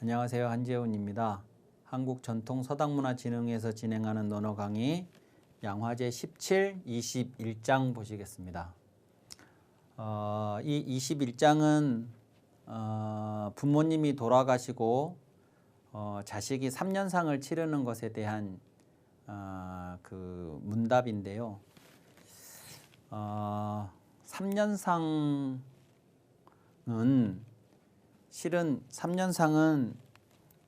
안녕하세요. 한재훈입니다. 한국전통서당문화진흥에서 진행하는 논어 강의 양화제 17, 21장 보시겠습니다. 어, 이 21장은 어, 부모님이 돌아가시고 어, 자식이 3년상을 치르는 것에 대한 어, 그 문답인데요. 어, 3년상은 실은 3년상은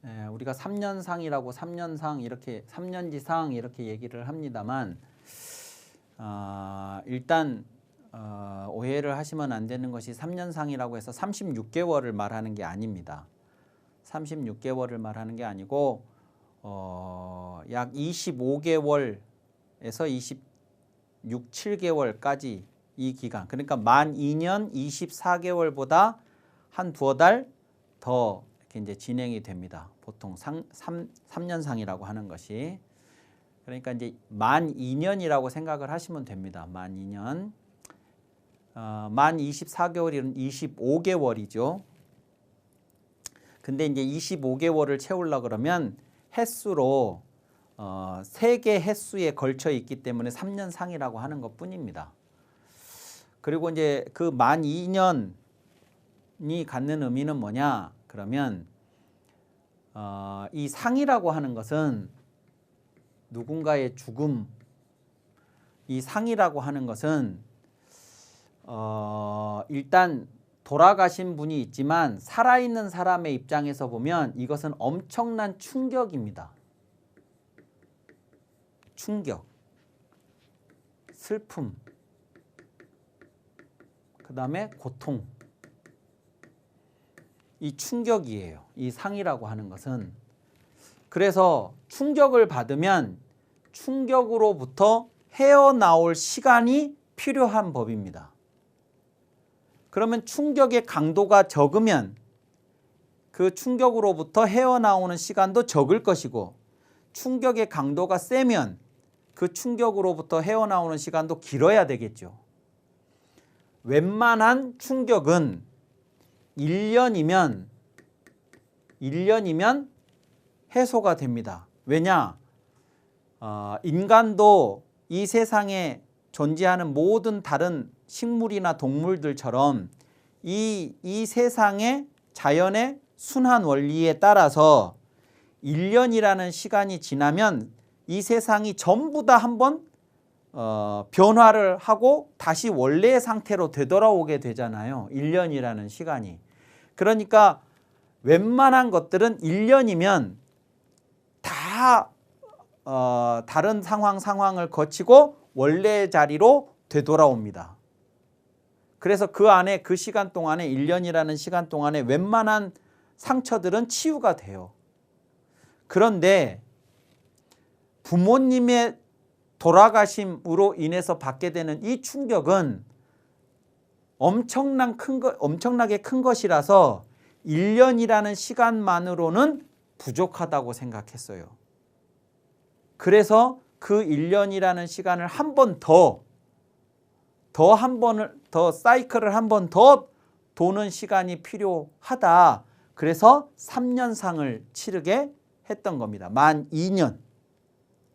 에, 우리가 3년상이라고 3년상 이렇게 3년지상 이렇게 얘기를 합니다만 어, 일단 어, 오해를 하시면 안 되는 것이 3년상이라고 해서 36개월을 말하는 게 아닙니다. 36개월을 말하는 게 아니고 어, 약 25개월에서 26, 7개월까지 이 기간 그러니까 만 2년 24개월보다 한 두어 달 더 이렇게 이제 진행이 됩니다. 보통 상, 3, 3년상이라고 하는 것이 그러니까 이제 만 2년이라고 생각을 하시면 됩니다. 만 2년 어, 만 24개월이면 25개월이죠. 근데 이제 25개월을 채우려 그러면 횟수로 어, 3개 횟수에 걸쳐 있기 때문에 3년 상이라고 하는 것 뿐입니다. 그리고 이제 그 만 2년 이 갖는 의미는 뭐냐? 그러면 어, 이 상이라고 하는 것은 누군가의 죽음, 이 상이라고 하는 것은 어, 일단 돌아가신 분이 있지만 살아있는 사람의 입장에서 보면 이것은 엄청난 충격입니다. 충격, 슬픔, 그 다음에 고통. 이 충격이에요. 이 상이라고 하는 것은. 그래서 충격을 받으면 충격으로부터 헤어나올 시간이 필요한 법입니다. 그러면 충격의 강도가 적으면 그 충격으로부터 헤어나오는 시간도 적을 것이고 충격의 강도가 세면 그 충격으로부터 헤어나오는 시간도 길어야 되겠죠. 웬만한 충격은 1년이면 1년이면 해소가 됩니다. 왜냐? 어, 인간도 이 세상에 존재하는 모든 다른 식물이나 동물들처럼 이, 이 세상의 자연의 순환 원리에 따라서 1년이라는 시간이 지나면 이 세상이 전부 다 한번 어, 변화를 하고 다시 원래의 상태로 되돌아오게 되잖아요. 1년이라는 시간이. 그러니까 웬만한 것들은 1년이면 다 어, 다른 상황 상황을 거치고 원래 자리로 되돌아옵니다. 그래서 그 안에 그 시간 동안에 1년이라는 시간 동안에 웬만한 상처들은 치유가 돼요. 그런데 부모님의 돌아가심으로 인해서 받게 되는 이 충격은 엄청난 큰 것, 엄청나게 큰 것이라서 1년이라는 시간만으로는 부족하다고 생각했어요. 그래서 그 1년이라는 시간을 한 번 더, 더 한 번을, 더 사이클을 한 번 더 도는 시간이 필요하다. 그래서 3년상을 치르게 했던 겁니다. 만 2년.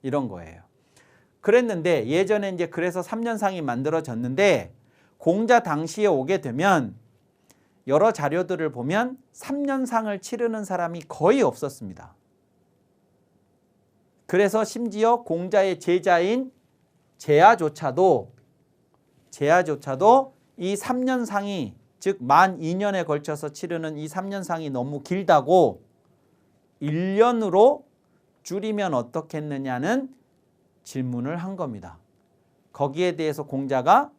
이런 거예요. 그랬는데 예전에 이제 그래서 3년상이 만들어졌는데 공자 당시에 오게 되면 여러 자료들을 보면 3년상을 치르는 사람이 거의 없었습니다. 그래서 심지어 공자의 제자인 제아조차도 제아조차도 이 3년상이 즉 만 2년에 걸쳐서 치르는 이 3년상이 너무 길다고 1년으로 줄이면 어떻겠느냐는 질문을 한 겁니다. 거기에 대해서 공자가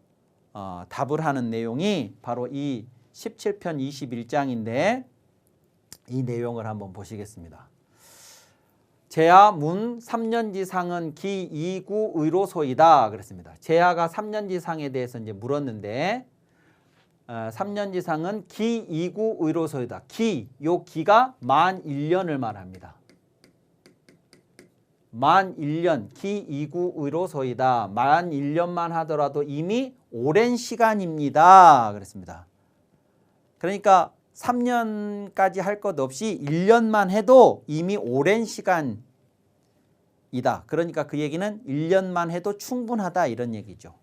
어, 답을 하는 내용이 바로 이 17편 21장인데 이 내용을 한번 보시겠습니다. 제하 문 3년지상은 기 2구 의로소이다 그랬습니다. 제하가 3년지상에 대해서 이제 물었는데 어, 3년지상은 기 2구 의로소이다. 기, 요 기가 만 1년을 말합니다. 만 1년, 기 2구 의로소이다. 만 1년만 하더라도 이미 오랜 시간입니다. 그랬습니다. 그러니까 3년까지 할 것 없이 1년만 해도 이미 오랜 시간이다. 그러니까 그 얘기는 1년만 해도 충분하다 이런 얘기죠.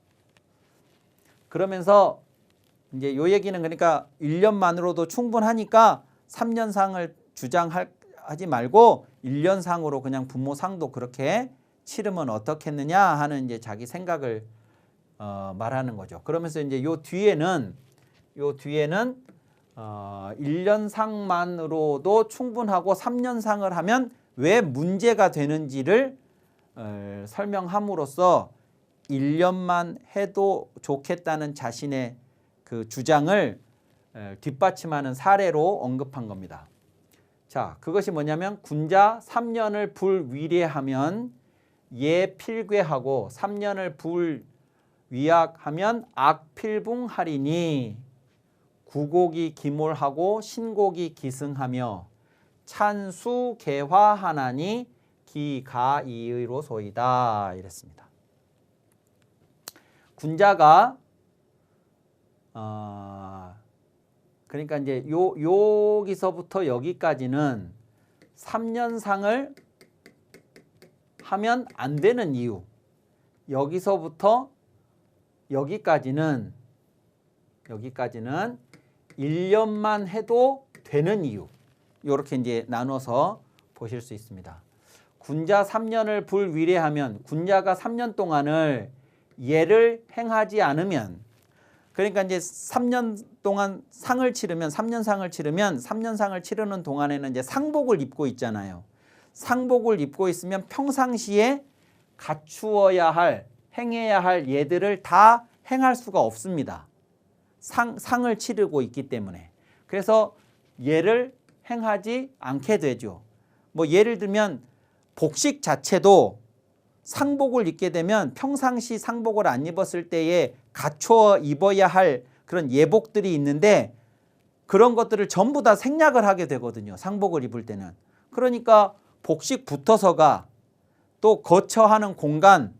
그러면서 이제 요 얘기는 그러니까 1년만으로도 충분하니까 3년상을 주장 하지 말고 1년상으로 그냥 부모상도 그렇게 치르면 어떻겠느냐 하는 이제 자기 생각을 어, 말하는 거죠. 그러면서 이제 요 뒤에는 요 뒤에는 어, 1년상만으로도 충분하고 3년상을 하면 왜 문제가 되는지를 어, 설명함으로써 1년만 해도 좋겠다는 자신의 그 주장을 에, 뒷받침하는 사례로 언급한 겁니다. 자, 그것이 뭐냐면 군자 3년을 불위례하면 예 필괴하고 3년을 불위약하면 악필붕하리니 구곡이 기몰하고 신곡이 기승하며 찬수 개화하나니 기가이의로소이다 이랬습니다. 군자가 어, 그러니까 이제 요 여기서부터 여기까지는 3년상을 하면 안 되는 이유. 여기서부터 여기까지는 여기까지는 1년만 해도 되는 이유. 이렇게 이제 나눠서 보실 수 있습니다. 군자 3년을 불위례하면 군자가 3년 동안을 예를 행하지 않으면 그러니까 이제 3년 동안 상을 치르면 3년 상을 치르면 3년 상을 치르는 동안에는 이제 상복을 입고 있잖아요. 상복을 입고 있으면 평상시에 갖추어야 할 행해야 할 예들을 다 행할 수가 없습니다. 상, 상을 치르고 있기 때문에. 그래서 예를 행하지 않게 되죠. 뭐 예를 들면 복식 자체도 상복을 입게 되면 평상시 상복을 안 입었을 때에 갖춰 입어야 할 그런 예복들이 있는데 그런 것들을 전부 다 생략을 하게 되거든요. 상복을 입을 때는. 그러니까 복식 붙어서가 또 거처하는 공간,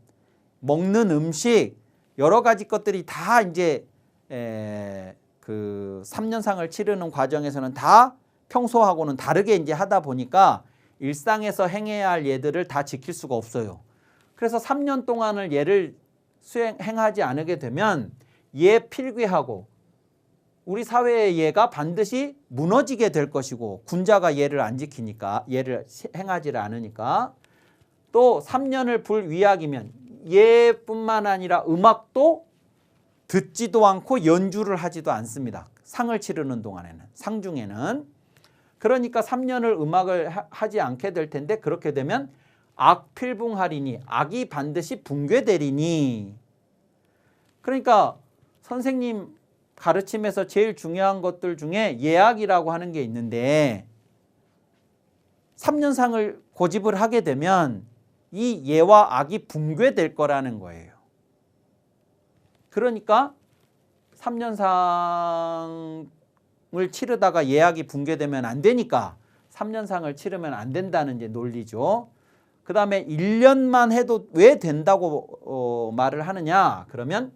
먹는 음식 여러 가지 것들이 다 이제 에, 그 3년상을 치르는 과정에서는 다 평소하고는 다르게 이제 하다 보니까 일상에서 행해야 할 예들을 다 지킬 수가 없어요. 그래서 3년 동안을 예를 수행 행하지 않게 되면 예 필귀하고 우리 사회의 예가 반드시 무너지게 될 것이고 군자가 예를 안 지키니까 예를 행하지 않으니까 또 3년을 불위약이면 예뿐만 아니라 음악도 듣지도 않고 연주를 하지도 않습니다. 상을 치르는 동안에는 상중에는 그러니까 3년을 음악을 하지 않게 될 텐데 그렇게 되면 악필붕하리니 악이 반드시 붕괴되리니 그러니까 선생님 가르침에서 제일 중요한 것들 중에 예악이라고 하는 게 있는데 3년상을 고집을 하게 되면 이 예와 악이 붕괴될 거라는 거예요. 그러니까 3년상을 치르다가 예악이 붕괴되면 안 되니까 3년상을 치르면 안 된다는 이제 논리죠. 그 다음에 1년만 해도 왜 된다고 어, 말을 하느냐? 그러면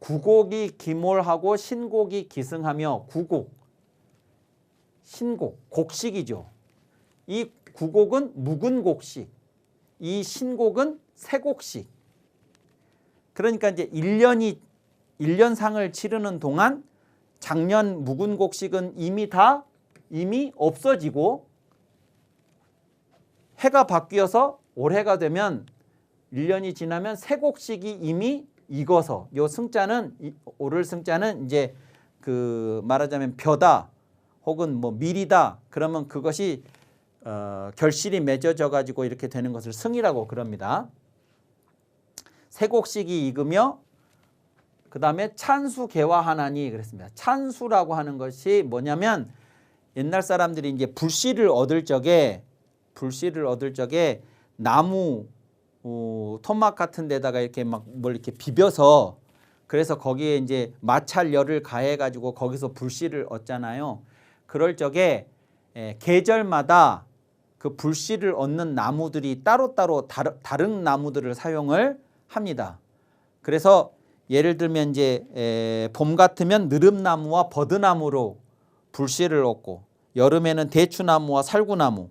구곡이 기몰하고 신곡이 기승하며 구곡, 신곡, 곡식이죠. 이 구곡은 묵은 곡식, 이 신곡은 새 곡식. 그러니까 이제 1년이 1년상을 치르는 동안 작년 묵은 곡식은 이미 다 이미 없어지고 해가 바뀌어서 올해가 되면 1년이 지나면 새 곡식이 이미 익어서 요 승자는 오를 승자는 이제 그 말하자면 벼다 혹은 뭐 밀이다 그러면 그것이 어, 결실이 맺어져 가지고 이렇게 되는 것을 승이라고 그럽니다. 새 곡식이 익으며 그 다음에 찬수 개화하나니 그랬습니다. 찬수라고 하는 것이 뭐냐면 옛날 사람들이 이제 불씨를 얻을 적에 불씨를 얻을 적에 나무 어, 토막 같은 데다가 이렇게 막 뭘 이렇게 비벼서 그래서 거기에 이제 마찰열을 가해 가지고 거기서 불씨를 얻잖아요. 그럴 적에 에, 계절마다 그 불씨를 얻는 나무들이 따로따로 다르, 다른 나무들을 사용을 합니다. 그래서 예를 들면 이제 에, 봄 같으면 느릅나무와 버드나무로 불씨를 얻고 여름에는 대추나무와 살구나무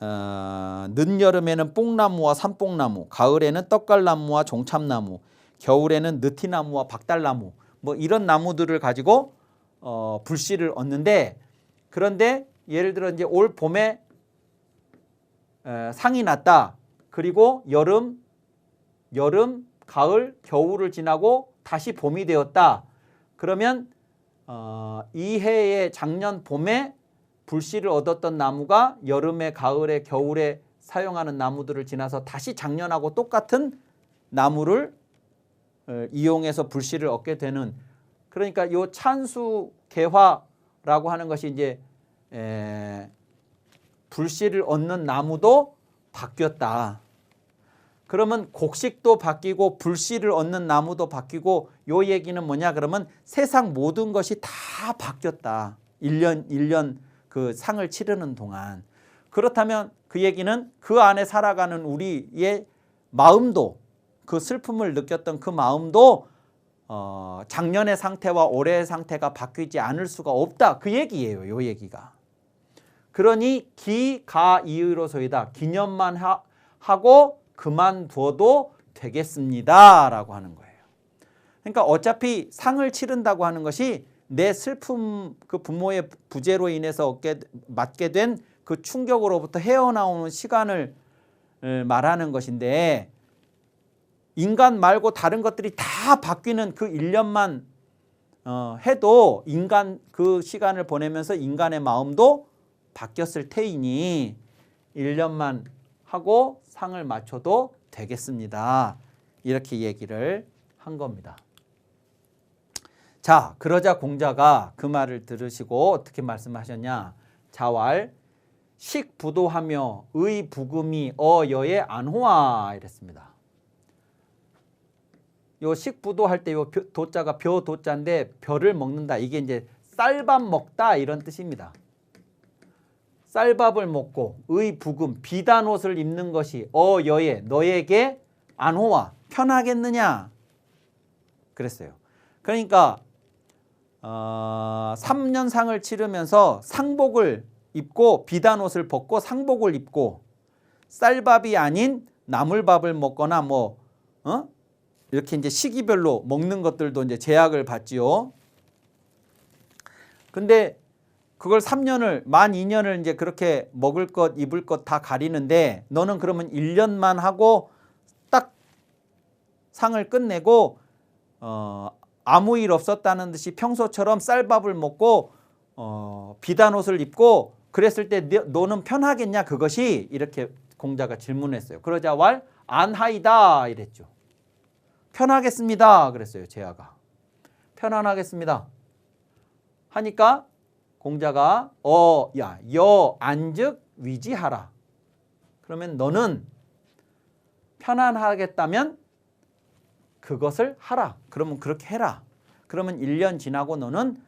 어, 늦여름에는 뽕나무와 산뽕나무 가을에는 떡갈나무와 종참나무 겨울에는 느티나무와 박달나무 뭐 이런 나무들을 가지고 어, 불씨를 얻는데 그런데 예를 들어 이제 올 봄에 에, 상이 났다. 그리고 여름 여름 가을 겨울을 지나고 다시 봄이 되었다. 그러면 어, 이 해의 작년 봄에 불씨를 얻었던 나무가 여름에 가을에 겨울에 사용하는 나무들을 지나서 다시 작년하고 똑같은 나무를 어, 이용해서 불씨를 얻게 되는 그러니까 요 찬수 개화라고 하는 것이 이제 에, 불씨를 얻는 나무도 바뀌었다. 그러면 곡식도 바뀌고 불씨를 얻는 나무도 바뀌고 요 얘기는 뭐냐 그러면 세상 모든 것이 다 바뀌었다. 1년 1년 그 상을 치르는 동안 그렇다면 그 얘기는 그 안에 살아가는 우리의 마음도 그 슬픔을 느꼈던 그 마음도 어, 작년의 상태와 올해의 상태가 바뀌지 않을 수가 없다. 그 얘기예요. 요 얘기가. 그러니 기 가이의로소이다. 기념만 하, 하고 그만두어도 되겠습니다 라고 하는 거예요. 그러니까 어차피 상을 치른다고 하는 것이 내 슬픔 그 부모의 부재로 인해서 얻게 맞게 된 그 충격으로부터 헤어나오는 시간을 을 말하는 것인데 인간 말고 다른 것들이 다 바뀌는 그 1년만 어, 해도 인간 그 시간을 보내면서 인간의 마음도 바뀌었을 테이니 1년만 하고 상을 맞춰도 되겠습니다. 이렇게 얘기를 한 겁니다. 자, 그러자 공자가 그 말을 들으시고 어떻게 말씀하셨냐? 자왈 식부도하며 의 부금이 어여의 안호아 이랬습니다. 요 식부도 할 때 요 도자가 벼 도자인데 벼를 먹는다. 이게 이제 쌀밥 먹다 이런 뜻입니다. 쌀밥을 먹고 의 부금 비단 옷을 입는 것이 어여의 너에게 안호와 편하겠느냐 그랬어요. 그러니까 어, 3년 상을 치르면서 상복을 입고 비단 옷을 벗고 상복을 입고 쌀밥이 아닌 나물밥을 먹거나 뭐 어? 이렇게 이제 시기별로 먹는 것들도 이제 제약을 받지요. 근데 그걸 3년을 만 2년을 이제 그렇게 먹을 것 입을 것 다 가리는데 너는 그러면 1년만 하고 딱 상을 끝내고 어 아무 일 없었다는 듯이 평소처럼 쌀밥을 먹고 어 비단 옷을 입고 그랬을 때 너는 편하겠냐 그것이 이렇게 공자가 질문했어요. 그러자 왈 안하이다 이랬죠. 편하겠습니다 그랬어요. 제아가 편안하겠습니다. 하니까 공자가 어 야 여 안즉 위지하라. 그러면 너는 편안하겠다면 그것을 하라. 그러면 그렇게 해라. 그러면 1년 지나고 너는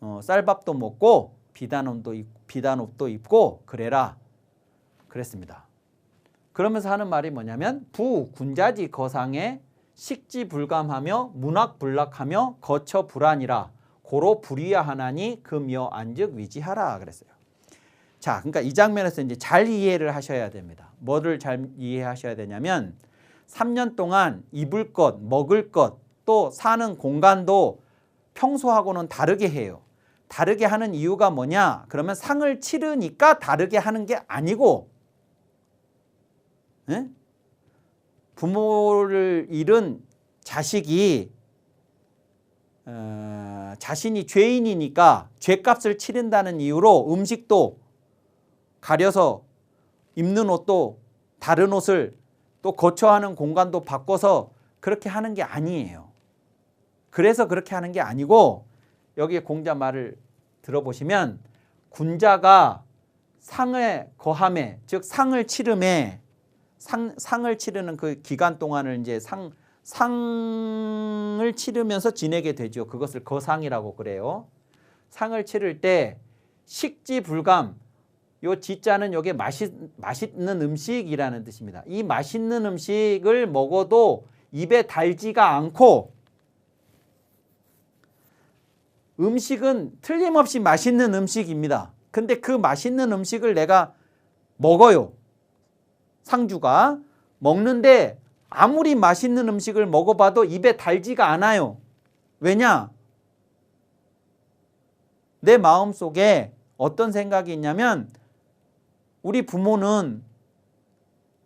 어, 쌀밥도 먹고 비단옷도 입, 비단옷도 입고 그래라. 그랬습니다. 그러면서 하는 말이 뭐냐면 부 군자지 거상에 식지 불감하며 문학 불락하며 거처 불안이라 고로 불이야 하나니 금여 안즉 위지하라 그랬어요. 자, 그러니까 이 장면에서 이제 잘 이해를 하셔야 됩니다. 뭐를 잘 이해하셔야 되냐면 3년 동안 입을 것, 먹을 것, 또 사는 공간도 평소하고는 다르게 해요. 다르게 하는 이유가 뭐냐? 그러면 상을 치르니까 다르게 하는 게 아니고, 에? 부모를 잃은 자식이 어, 자신이 죄인이니까 죄값을 치른다는 이유로 음식도 가려서 입는 옷도 다른 옷을 또 거처하는 공간도 바꿔서 그렇게 하는 게 아니에요. 그래서 그렇게 하는 게 아니고 여기 공자 말을 들어보시면 군자가 상에 거함에 즉 상을 치름에 상, 상을 치르는 그 기간 동안을 이제 상 상을 치르면서 지내게 되죠. 그것을 거상이라고 그래요. 상을 치를 때 식지 불감 요 지자는 요게 맛있, 맛있는 음식이라는 뜻입니다. 이 맛있는 음식을 먹어도 입에 달지가 않고 음식은 틀림없이 맛있는 음식입니다. 근데 그 맛있는 음식을 내가 먹어요. 상주가 먹는데 아무리 맛있는 음식을 먹어봐도 입에 달지가 않아요. 왜냐? 내 마음 속에 어떤 생각이 있냐면 우리 부모는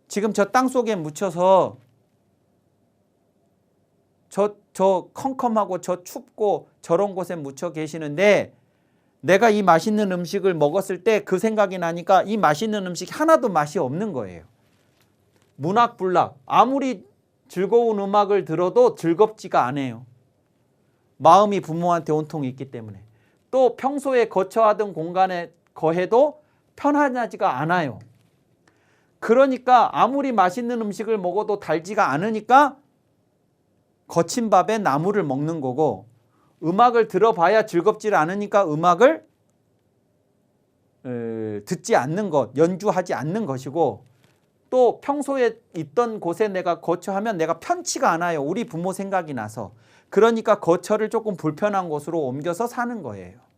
지금 저 땅 속에 묻혀서 저, 저 컴컴하고 저 춥고 저런 곳에 묻혀 계시는데 내가 이 맛있는 음식을 먹었을 때 그 생각이 나니까 이 맛있는 음식이 하나도 맛이 없는 거예요. 문학불락 아무리 즐거운 음악을 들어도 즐겁지가 않아요. 마음이 부모한테 온통 있기 때문에 또 평소에 거처하던 공간에 거해도 편안하지가 않아요. 그러니까 아무리 맛있는 음식을 먹어도 달지가 않으니까 거친 밥에 나물을 먹는 거고 음악을 들어봐야 즐겁지 않으니까 음악을 에, 듣지 않는 것, 연주하지 않는 것이고 또 평소에 있던 곳에 내가 거처하면 내가 편치가 않아요. 우리 부모 생각이 나서. 그러니까 거처를 조금 불편한 곳으로 옮겨서 사는 거예요.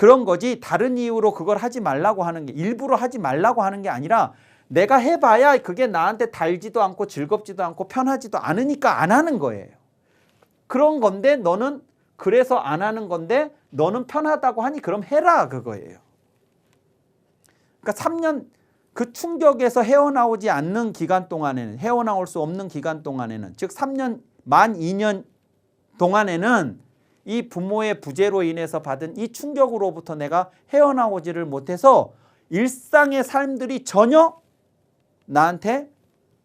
그런 거지 다른 이유로 그걸 하지 말라고 하는 게 일부러 하지 말라고 하는 게 아니라 내가 해봐야 그게 나한테 달지도 않고 즐겁지도 않고 편하지도 않으니까 안 하는 거예요. 그런 건데 너는 그래서 안 하는 건데 너는 편하다고 하니 그럼 해라 그거예요. 그러니까 3년 그 충격에서 헤어나오지 않는 기간 동안에는 헤어나올 수 없는 기간 동안에는 즉 3년 만 2년 동안에는 이 부모의 부재로 인해서 받은 이 충격으로부터 내가 헤어나오지를 못해서 일상의 삶들이 전혀 나한테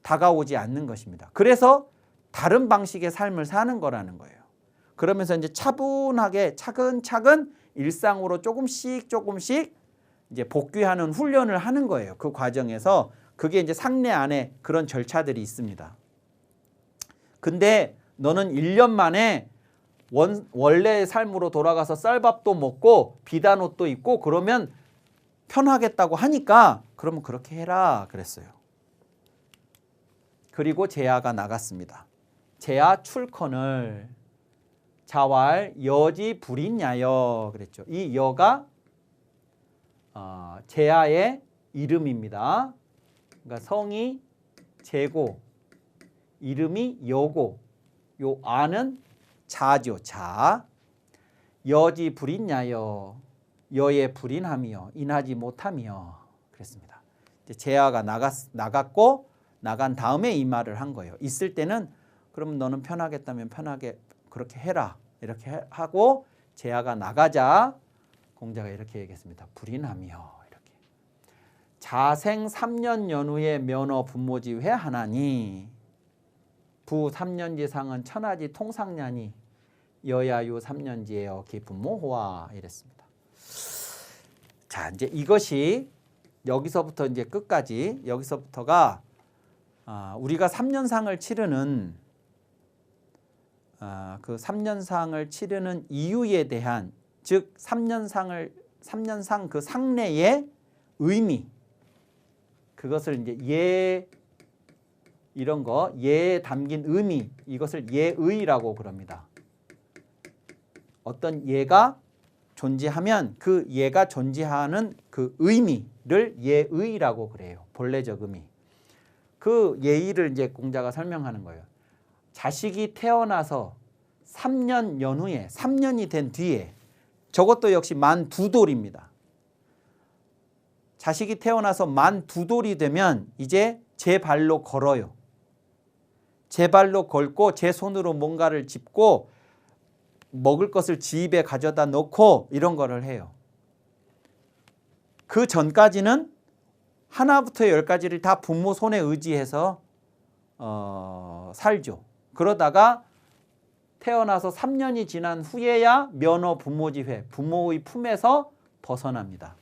다가오지 않는 것입니다. 그래서 다른 방식의 삶을 사는 거라는 거예요. 그러면서 이제 차분하게 차근차근 일상으로 조금씩 조금씩 이제 복귀하는 훈련을 하는 거예요. 그 과정에서 그게 이제 상례 안에 그런 절차들이 있습니다. 근데 너는 1년 만에 원, 원래의 삶으로 돌아가서 쌀밥도 먹고 비단 옷도 입고 그러면 편하겠다고 하니까 그러면 그렇게 해라 그랬어요. 그리고 제야가 나갔습니다. 제야 출컨을 자왈 여지 불인야여 그랬죠. 이 여가 어, 제야의 이름입니다. 그러니까 성이 제고 이름이 여고 요 아는 자죠 자. 여지 불인야여 여의 불인함이여 인하지 못함이여 그랬습니다. 제야가 나갔 나갔고 나간 다음에 이 말을 한 거예요. 있을 때는 그러면 너는 편하겠다면 편하게 그렇게 해라. 이렇게 하고 제야가 나가자 공자가 이렇게 얘기했습니다. 불인함이여 이렇게. 자생 3년 연후에 면허 분모지회 하나니 부 3년지상은 천하지 통상냐니 여야유 3년지에요 기분모호와 이랬습니다. 자 이제 이것이 여기서부터 이제 끝까지 여기서부터가 아, 우리가 3년상을 치르는 아, 그 3년상을 치르는 이유에 대한 즉 3년상을 3년상 그 상례의 의미 그것을 이제 예 이런 거 예에 담긴 의미 이것을 예의라고 그럽니다. 어떤 예가 존재하면 그 예가 존재하는 그 의미를 예의라고 그래요. 본래적 의미. 그 예의를 이제 공자가 설명하는 거예요. 자식이 태어나서 3년 연후에 3년이 된 뒤에 저것도 역시 만 두 돌입니다. 자식이 태어나서 만 두 돌이 되면 이제 제 발로 걸어요. 제 발로 걸고 제 손으로 뭔가를 짚고 먹을 것을 집에 가져다 놓고 이런 거를 해요. 그 전까지는 하나부터 열까지를 다 부모 손에 의지해서 어, 살죠. 그러다가 태어나서 3년이 지난 후에야 면허 부모지회, 부모의 품에서 벗어납니다.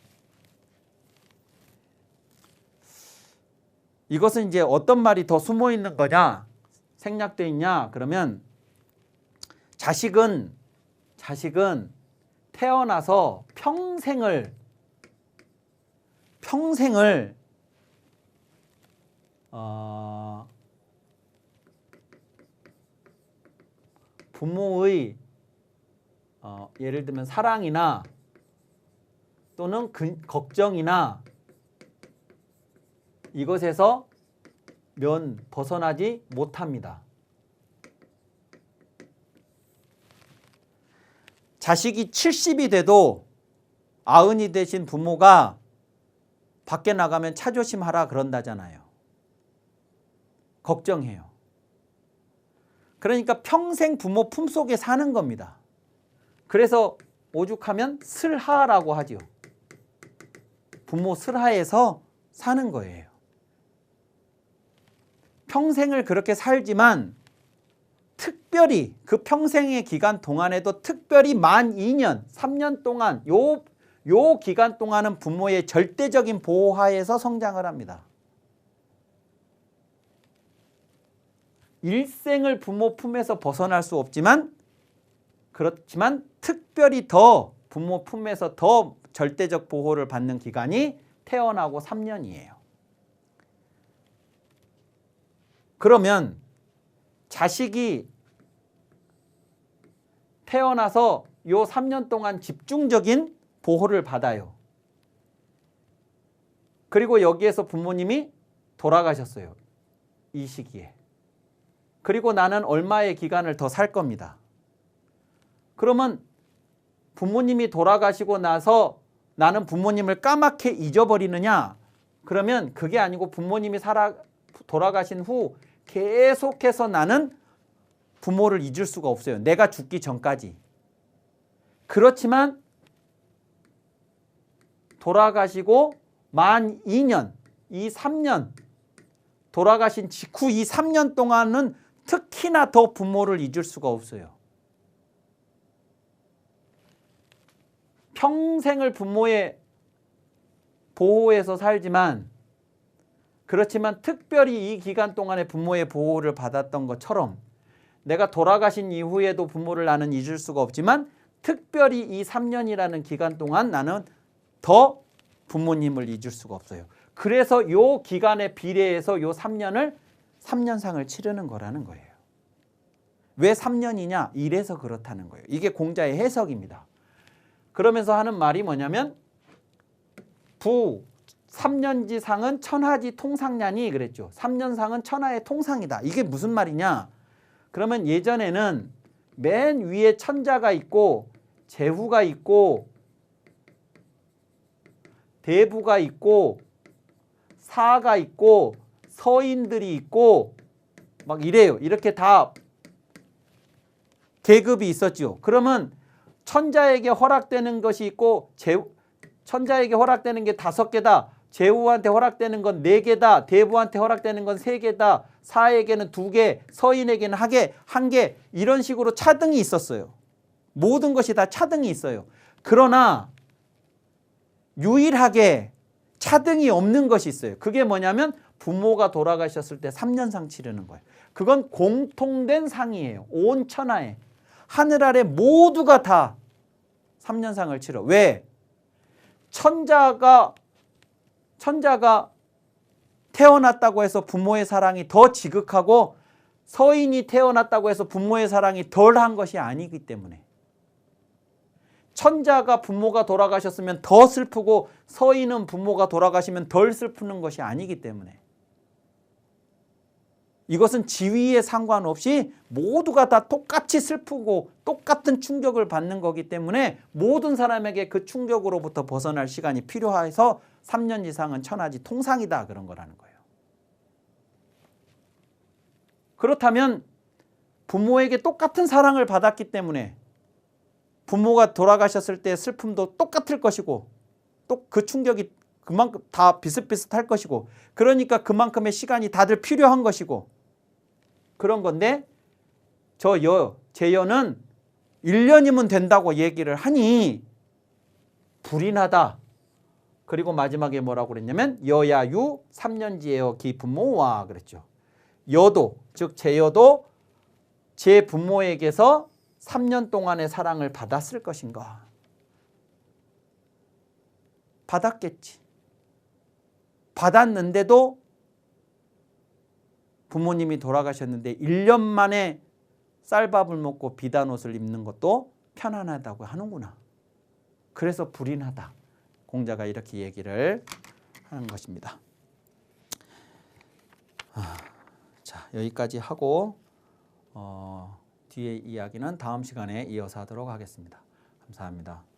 이것은 이제 어떤 말이 더 숨어 있는 거냐? 생략되어 있냐? 그러면 자식은 자식은 태어나서 평생을 평생을 어, 부모의 어, 예를 들면 사랑이나 또는 근, 걱정이나 이것에서 면 벗어나지 못합니다. 자식이 70이 돼도 아흔이 되신 부모가 밖에 나가면 차 조심하라 그런다잖아요. 걱정해요. 그러니까 평생 부모 품속에 사는 겁니다. 그래서 오죽하면 슬하라고 하지요. 부모 슬하에서 사는 거예요. 평생을 그렇게 살지만 특별히 그 평생의 기간 동안에도 특별히 만 2년, 3년 동안 요, 요 기간 동안은 부모의 절대적인 보호하에서 성장을 합니다. 일생을 부모 품에서 벗어날 수 없지만 그렇지만 특별히 더 부모 품에서 더 절대적 보호를 받는 기간이 태어나고 3년이에요. 그러면 자식이 태어나서 요 3년 동안 집중적인 보호를 받아요. 그리고 여기에서 부모님이 돌아가셨어요. 이 시기에. 그리고 나는 얼마의 기간을 더 살 겁니다. 그러면 부모님이 돌아가시고 나서 나는 부모님을 까맣게 잊어버리느냐? 그러면 그게 아니고 부모님이 살아 돌아가신 후 계속해서 나는 부모를 잊을 수가 없어요. 내가 죽기 전까지. 그렇지만 돌아가시고 만 2년, 이 3년 돌아가신 직후 이 3년 동안은 특히나 더 부모를 잊을 수가 없어요. 평생을 부모의 보호에서 살지만 그렇지만 특별히 이 기간 동안에 부모의 보호를 받았던 것처럼 내가 돌아가신 이후에도 부모를 나는 잊을 수가 없지만 특별히 이 3년이라는 기간 동안 나는 더 부모님을 잊을 수가 없어요. 그래서 요 기간에 비례해서 요 3년을 3년상을 치르는 거라는 거예요. 왜 3년이냐? 이래서 그렇다는 거예요. 이게 공자의 해석입니다. 그러면서 하는 말이 뭐냐면 부 3년지상은 천하지 통상냐니 그랬죠. 3년상은 천하의 통상이다. 이게 무슨 말이냐? 그러면 예전에는 맨 위에 천자가 있고 제후가 있고 대부가 있고 사가 있고 서인들이 있고 막 이래요. 이렇게 다 계급이 있었죠. 그러면 천자에게 허락되는 것이 있고 제 천자에게 허락되는 게 다섯 개다. 제후한테 허락되는 건 네 개다. 대부한테 허락되는 건 세 개다. 사에게는 두 개, 서인에게는 한 개, 한 개. 이런 식으로 차등이 있었어요. 모든 것이 다 차등이 있어요. 그러나 유일하게 차등이 없는 것이 있어요. 그게 뭐냐면 부모가 돌아가셨을 때 3년상 치르는 거예요. 그건 공통된 상이에요. 온 천하에. 하늘 아래 모두가 다 3년상을 치러. 왜? 천자가 천자가 태어났다고 해서 부모의 사랑이 더 지극하고 서인이 태어났다고 해서 부모의 사랑이 덜한 것이 아니기 때문에 천자가 부모가 돌아가셨으면 더 슬프고 서인은 부모가 돌아가시면 덜 슬프는 것이 아니기 때문에 이것은 지위에 상관없이 모두가 다 똑같이 슬프고 똑같은 충격을 받는 거기 때문에 모든 사람에게 그 충격으로부터 벗어날 시간이 필요해서 3년 이상은 천하지 통상이다 그런 거라는 거예요. 그렇다면 부모에게 똑같은 사랑을 받았기 때문에 부모가 돌아가셨을 때 슬픔도 똑같을 것이고 또 그 충격이 그만큼 다 비슷비슷할 것이고 그러니까 그만큼의 시간이 다들 필요한 것이고 그런 건데 저 여, 제여는 1년이면 된다고 얘기를 하니 불인하다. 그리고 마지막에 뭐라고 그랬냐면 여야유 3년지에요 기부모와 그랬죠. 여도 즉 제여도 제 부모에게서 3년 동안의 사랑을 받았을 것인가? 받았겠지. 받았는데도 부모님이 돌아가셨는데 1년 만에 쌀밥을 먹고 비단 옷을 입는 것도 편안하다고 하는구나. 그래서 불인하다. 공자가 이렇게 얘기를 하는 것입니다. 아, 자 여기까지 하고 어, 뒤에 이야기는 다음 시간에 이어서 하도록 하겠습니다. 감사합니다.